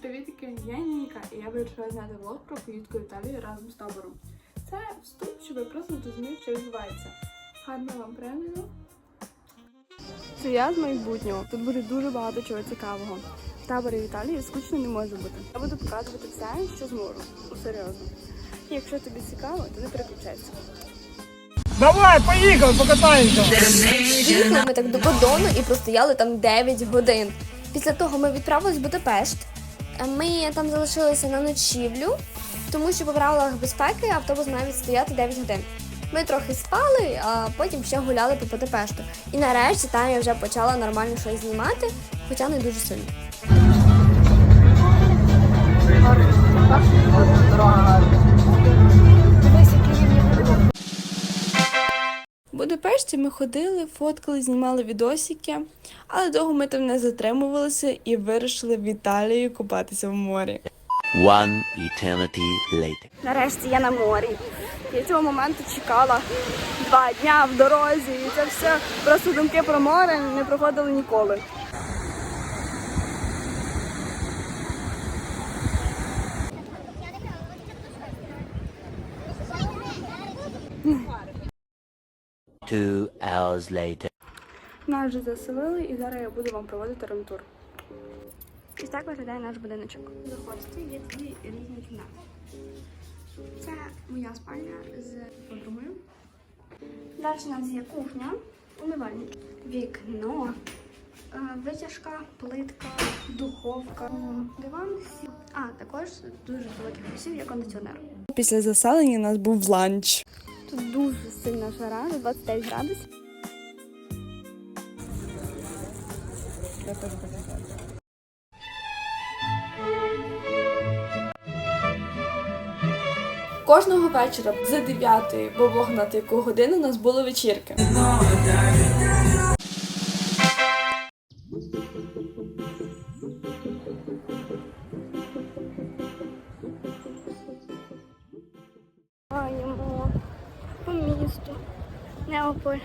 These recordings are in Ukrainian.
Привітики, я Ніка, і я вирішила зняти влог про поїздку в Італію разом з табором. Це вступ, щоб ви просто зрозуміли, що відбувається. Гарного вам перегляду. Це я з майбутнього. Тут буде дуже багато чого цікавого. В таборі в Італії скучно не може бути. Я буду показувати все, що зможу. Ну, серйозно. І якщо тобі цікаво, то не переключайся. Давай, поїхали, покатаємося. Приїхали ми так до Бодону і простояли там 9 годин. Після того ми відправились в Будапешт. Ми там залишилися на ночівлю, тому що по правилах безпеки автобус має відстояти 9 годин. Ми трохи спали, а потім ще гуляли по Будапешту. І нарешті там я вже почала нормально щось знімати, хоча не дуже сильно. Ми ходили, фоткали, знімали відосики, але довго ми там не затримувалися і вирішили в Італію купатися в морі. One eternity later. Нарешті я на морі. Я цього моменту чекала два дня в дорозі, і це все просто думки про море не проходили ніколи. Two hours later. Нас вже заселили, і зараз я буду вам проводити румтур. Ось так виглядає наш будиночок. Заходите, є дві різні кімнати. Це моя спальня з подругою. Далі у нас є кухня, умивальня, вікно, е, витяжка, плитка, духовка, е, диван. А також дуже великих плюсів є кондиціонер. Після заселення у нас був ланч. Тут дуже сильна жара, 25 градусів. Кожного вечора з 9 бо Бог на яку годину у нас були вечірки. Місту Неаполь.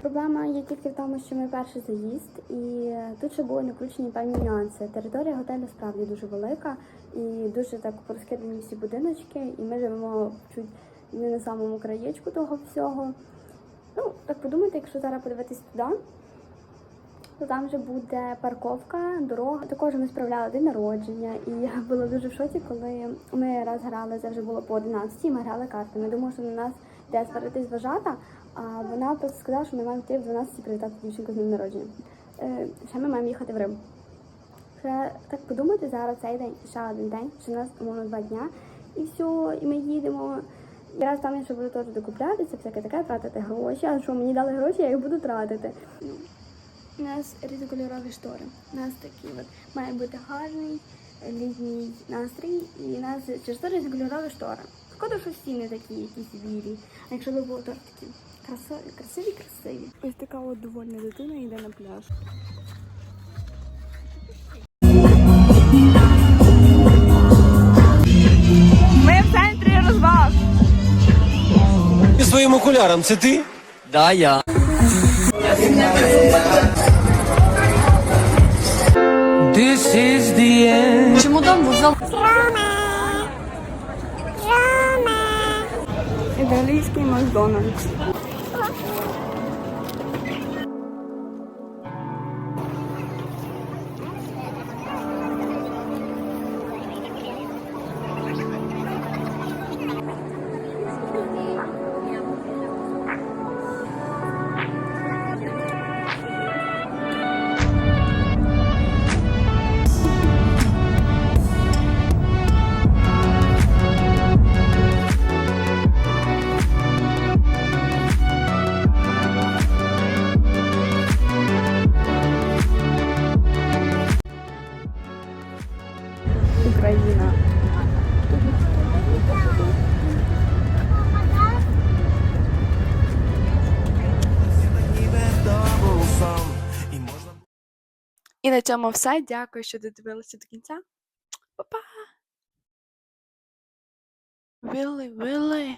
Проблема є тільки в тому, що ми перший заїзд, і тут ще були не включені певні нюанси. Територія готелю справді дуже велика і дуже так розкидані всі будиночки, і ми живемо чуть не на самому краєчку того всього. Ну, так подумайте, якщо зараз подивитись туди, там вже буде парковка, дорога. Також ми справляли день народження, і я була дуже в шоці, коли ми раз грали, це вже було по 11, і ми грали картами. Думаю, що на нас йде сваритись вважата, а вона просто сказала, що ми маємо йти в 12 привітати дівчинку з днем народження. Е, ще ми маємо їхати в Рим. Вже так подумати, зараз цей день, ще один день, ще у нас умовно два дня, і все, і ми їдемо. І раз там я ще буду теж докупляти, це всяке таке, тратити гроші, а що мені дали гроші, я їх буду тратити. У нас різнокольорові штори. У нас такі от має бути гарний літній настрій, і у нас через то різнокольорові штори. Шкода, що всі не такі якісь білі. А якщо б було то такі красиві, красиві, красиві. Ось така от довольна дитина йде на пляж. Ми в центрі розваг. І своїм окуляром, це ти? Да, я. 또 무섭. Roma. Roma. Italijski McDonald's. Україна. І на цьому все. Дякую, що додивилися до кінця. Па-па! Вилли, Вилли.